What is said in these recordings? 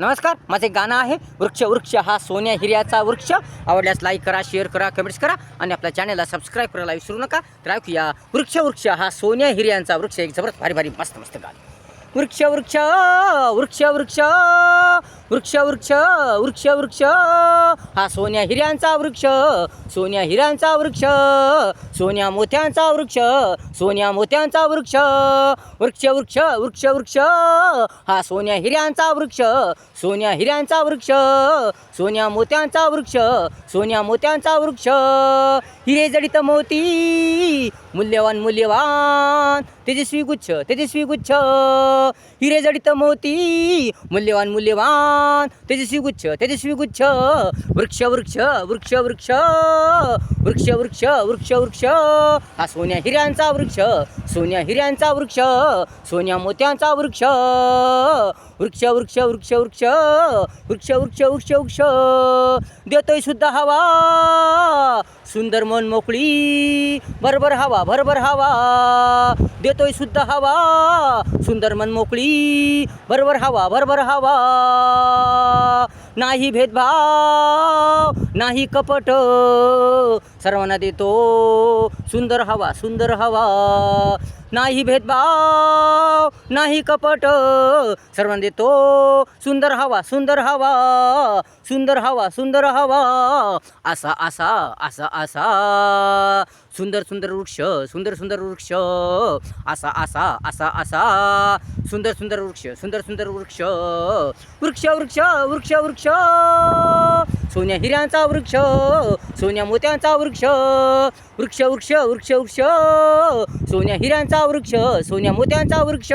नमस्कार माझे गाणं आहे वृक्ष वृक्ष हा सोन्या हिऱ्याचा वृक्ष. आवडल्यास लाईक करा शेअर करा कमेंट्स करा आणि आपल्या चॅनलला सबस्क्राईब करायला विसरू नका. तर ऐकूया वृक्ष वृक्ष हा सोन्या हिऱ्यांचा वृक्ष. एक जबरदस्त भारी भारी मस्त मस्त गाणं. वृक्ष वृक्ष वृक्ष वृक्ष वृक्ष वृक्ष वृक्ष वृक्ष. हा सोन्या हिऱ्यांचा वृक्ष सोन्या हिऱ्यांचा वृक्ष सोन्या मोत्यांचा वृक्ष सोन्या मोत्यांचा वृक्ष. वृक्ष वृक्ष वृक्ष वृक्ष. हा सोन्या हिऱ्यांचा वृक्ष सोन्या हिऱ्यांचा वृक्ष सोन्या मोत्यांचा वृक्ष सोन्या मोत्यांचा वृक्ष. हिरे जडित मोती मूल्यवान मूल्यवान. तेजस्वी गुच्छ तेजस्वी गुच्छ. हिरे जडित मोती मूल्यवान मूल्यवान तेजस्वी गुच्छ तेजस्वी गुच्छ वृक्ष वृक्ष वृक्ष वृक्ष वृक्ष वृक्ष वृक्ष वृक्ष. हा सोन्या हिऱ्यांचा वृक्ष सोन्या हिऱ्यांचा वृक्ष सोन्या मोत्यांचा वृक्ष. वृक्ष वृक्ष वृक्ष वृक्ष वृक्ष वृक्ष वृक्ष वृक्ष. देतोय सुद्धा हवा. सुंदर मन मोकळी. भरभर हवा भरभर हवा. देतोय सुद्धा हवा. सुंदर मन मोकळी. भरभर हवा भरभर हवा. नाही भेदभाव नाही कपट. सर्वांना देतो सुंदर हवा सुंदर हवा. नाही भेदभाव नाही कपट. सर्वांना देतो सुंदर हवा सुंदर हवा सुंदर हवा सुंदर हवा. असा असा असा असा. सुंदर सुंदर वृक्ष सुंदर सुंदर वृक्ष. असा असा असा असा. सुंदर सुंदर वृक्ष सुंदर सुंदर वृक्ष. वृक्ष वृक्ष वृक्ष वृक्ष. सोन्या हिऱ्यांचा वृक्ष सोन्या मोत्यांचा वृक्ष वृक्ष वृक्ष वृक्ष वृक्ष. सोन्या हिऱ्यांचा वृक्ष सोन्या मोत्यांचा वृक्ष.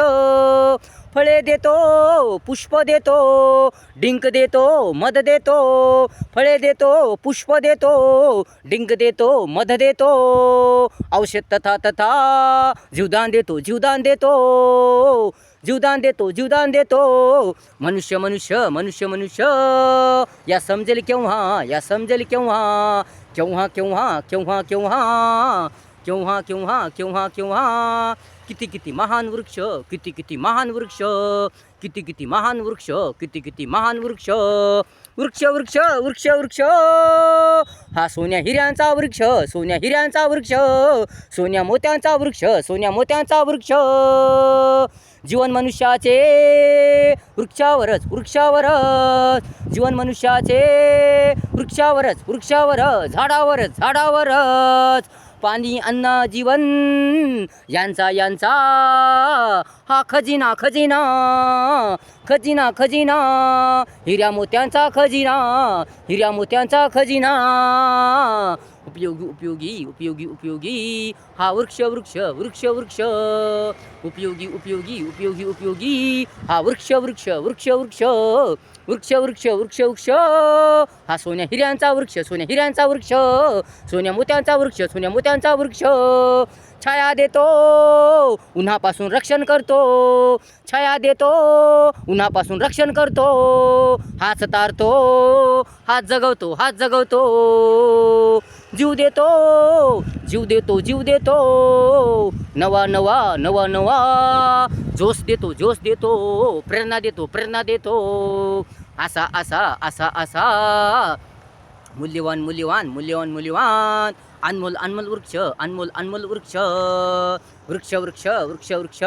फळे देतो पुष्प देतो डिंक देतो मध देतो. फळे देतो पुष्प देतो डिंक देतो मध देतो. औषध तथा तथा जीवदान देतो जीवदान देतो. जीवदान देतो जीवदान देतो. मनुष्य मनुष्य मनुष्य मनुष्य. या समजेल केव्हा या समजेल केव्हा. केव्हा केव्हा केव्हा केव्हा. केव्हा केव्हा केव्हा केव्हा. किती किती महान वृक्ष किती किती महान वृक्ष. किती किती महान वृक्ष किती किती महान वृक्ष. वृक्ष वृक्ष वृक्ष वृक्ष. हा सोन्या हिऱ्यांचा वृक्ष सोन्या हिऱ्यांचा वृक्ष सोन्या मोत्यांचा वृक्ष सोन्या मोत्यांचा वृक्ष. जीवन मनुष्याचे वृक्षावरच वृक्षावरच. जीवन मनुष्याचे वृक्षावरच वृक्षावरच झाडावरच झाडावरच. पाणी अन्न जीवन यांचा यांचा. हा खजिना खजिना खजिना खजिना. हिऱ्या मोत्यांचा खजिना हिऱ्या मोत्यांचा खजिना. उपयोगी उपयोगी उपयोगी उपयोगी. हा वृक्ष वृक्ष वृक्ष वृक्ष. उपयोगी उपयोगी उपयोगी उपयोगी. हा वृक्ष वृक्ष वृक्ष वृक्ष. वृक्ष वृक्ष वृक्ष वृक्ष. हा सोन्या हिऱ्यांचा वृक्ष सोन्या हिऱ्यांचा वृक्ष. सोन्या मोत्यांचा वृक्ष सोन्या मोत्यांचा वृक्ष. छाया देतो उन्हापासून रक्षण करतो. छाया देतो उन्हापासून रक्षण करतो. हात तारतो हात जगवतो हात जगवतो. जीव देतो जीव देतो जीव देतो. नवा नवा नवा नवा. जोश देतो जोश देतो प्रेरणा देतो प्रेरणा देतो. असा असा असा असा मूल्यवान मूल्यवान मूल्यवान मूल्यवान. अनमोल अनमोल वृक्ष अनमोल अनमोल वृक्ष. वृक्ष वृक्ष वृक्ष वृक्ष.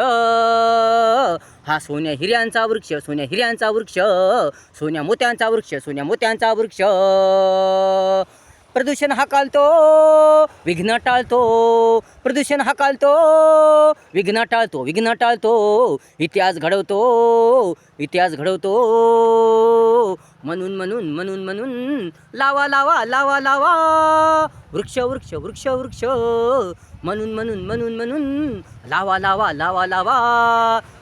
हा सोन्या हिऱ्यांचा वृक्ष सोन्या हिऱ्यांचा वृक्ष. सोन्या मोत्यांचा वृक्ष सोन्या मोत्यांचा वृक्ष. प्रदूषण हाकालतो विघ्न टाळतो. प्रदूषण हाकालतो विघ्न टाळतो विघ्न टाळतो. इतिहास घडवतो इतिहास घडवतो. म्हणून म्हणून म्हणून म्हणून लावा लावा लावा लावा. वृक्ष वृक्ष वृक्ष वृक्ष. म्हणून म्हणून म्हणून म्हणून लावा लावा लावा लावा.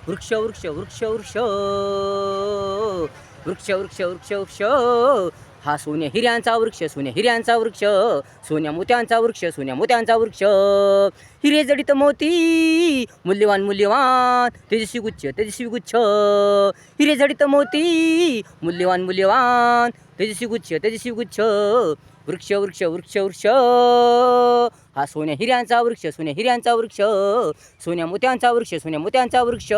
वृक्ष वृक्ष वृक्ष वृक्ष. वृक्ष वृक्ष वृक्ष वृक्ष. हा सोन्या हिऱ्यांचा वृक्ष सोन्या हिऱ्यांचा वृक्ष सोन्या मोत्यांचा वृक्ष सोन्या मोत्यांचा वृक्ष. हिरे जडित मोती मूल्यवान मूल्यवान तेजस्वी गुच्छ तेजस्वी गुच्छ. हिरे जडित मोती मूल्यवान मूल्यवान तेजस्वी गुच्छ तेजस्वी गुच्छ. वृक्ष वृक्ष वृक्ष वृक्ष. हा सोन्या हिऱ्यांचा वृक्ष सोन्या हिऱ्यांचा वृक्ष सोन्या मोत्यांचा वृक्ष सोन्या मोत्यांचा वृक्ष.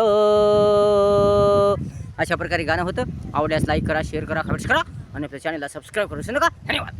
अशा प्रकारे गाणं होतं. आवडल्यास लाईक करा शेअर करा कमेंट्स करा. आणि आपल्या चॅनलला सबस्क्राईब करू विसरू नका धन्यवाद